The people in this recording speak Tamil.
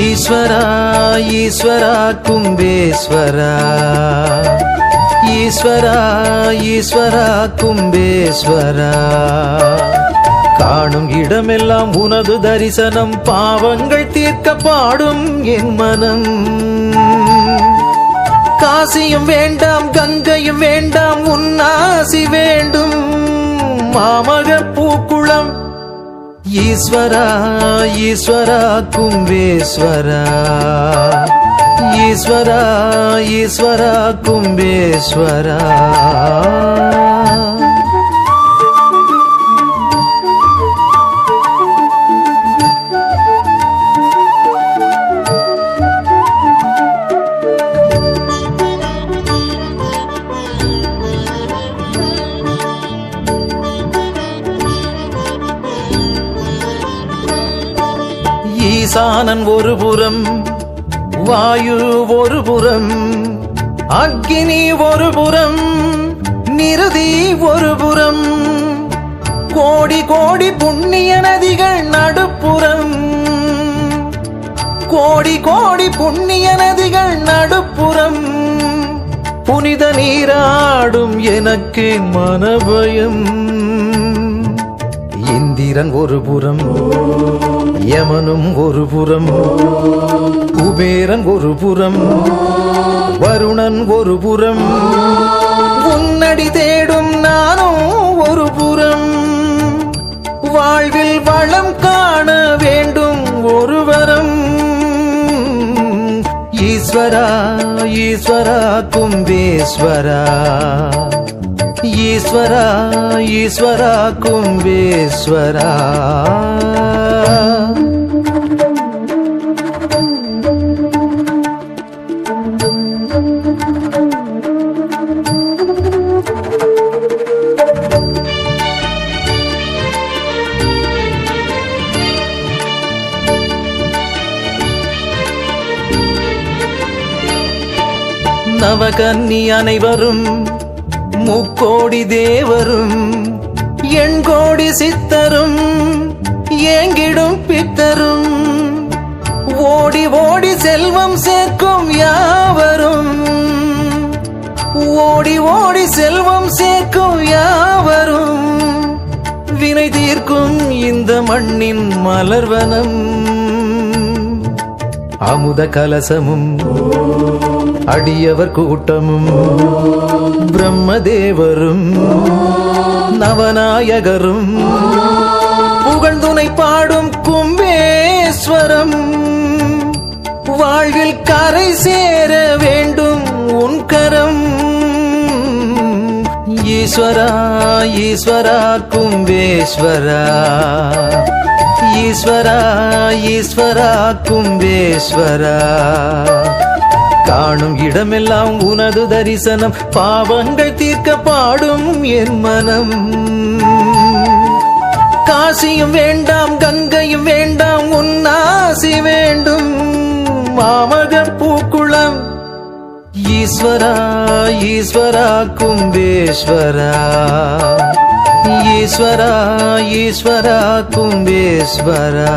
ஈஸ்வரா ஈஸ்வரா கும்பேஸ்வரா. ஈஸ்வரா ஈஸ்வரா கும்பேஸ்வரா. காணும் இடமெல்லாம் உனது தரிசனம் பாவங்கள் தீர்க்க பாடும் என் மனம். காசியும் வேண்டாம் கங்கையும் வேண்டாம் உன்னாசி வேண்டும். மாமக பூக்குளம் ஈஸ்வரா ஈஸ்வரா கும்பேஸ்வரா ஈஸ்வரா ஈஸ்வரா கும்பேஸ்வரா ஈசானன் ஒரு புறம் வாயு ஒரு புறம் அக்னி ஒரு புறம் நிருதி ஒரு புறம் கோடி கோடி புண்ணிய நதிகள் நடுப்புறம். கோடி கோடி புண்ணிய நதிகள் நடுப்புறம். புனித நீராடும் எனக்கு மனபயம். இந்திரன் ஒரு புறம். யமனும் ஒரு புறம் குபேரன் ஒரு புறம் வருணன் ஒரு புறம். உன்னடி தேடும் நானும் ஒரு புறம். வாழ்வில் வளம் காண வேண்டும் ஒரு வரம். ஈஸ்வரா ஈஸ்வரா கும்பேஸ்வரா. ஈஸ்வரா ஈஸ்வரா கும்பேஸ்வரா. நவகன்னி அனைவரும் முக்கோடி தேவரும் எண்கோடி சித்தரும் ஏங்கிடும் பித்தரும். ஓடி ஓடி செல்வம் சேர்க்கும் யாவரும். ஓடி ஓடி செல்வம் சேர்க்கும் யாவரும். வினை தீர்க்கும் இந்த மண்ணின் மலர்வனம். அமுத கலசமும். அடியவர் கூட்டமும் பிரம்மதேவரும் நவநாயகரும் புகழ்ந்துனை பாடும் கும்பேஸ்வரம். வாழ்வில் கரை சேர வேண்டும் உன் கரம். ஈஸ்வரா ஈஸ்வரா கும்பேஸ்வரா. ஈஸ்வரா ஈஸ்வரா கும்பேஸ்வரா. காணும் இடமெல்லாம் உனது தரிசனம் பாவங்கள் தீர்க்க பாடும் என் மனம். காசியும் வேண்டாம் கங்கையும் வேண்டாம் உன்னாசி வேண்டும். மாமக பூக்குளம் ஈஸ்வரா ஈஸ்வரா கும்பேஸ்வரா. ஈஸ்வரா ஈஸ்வரா கும்பேஸ்வரா.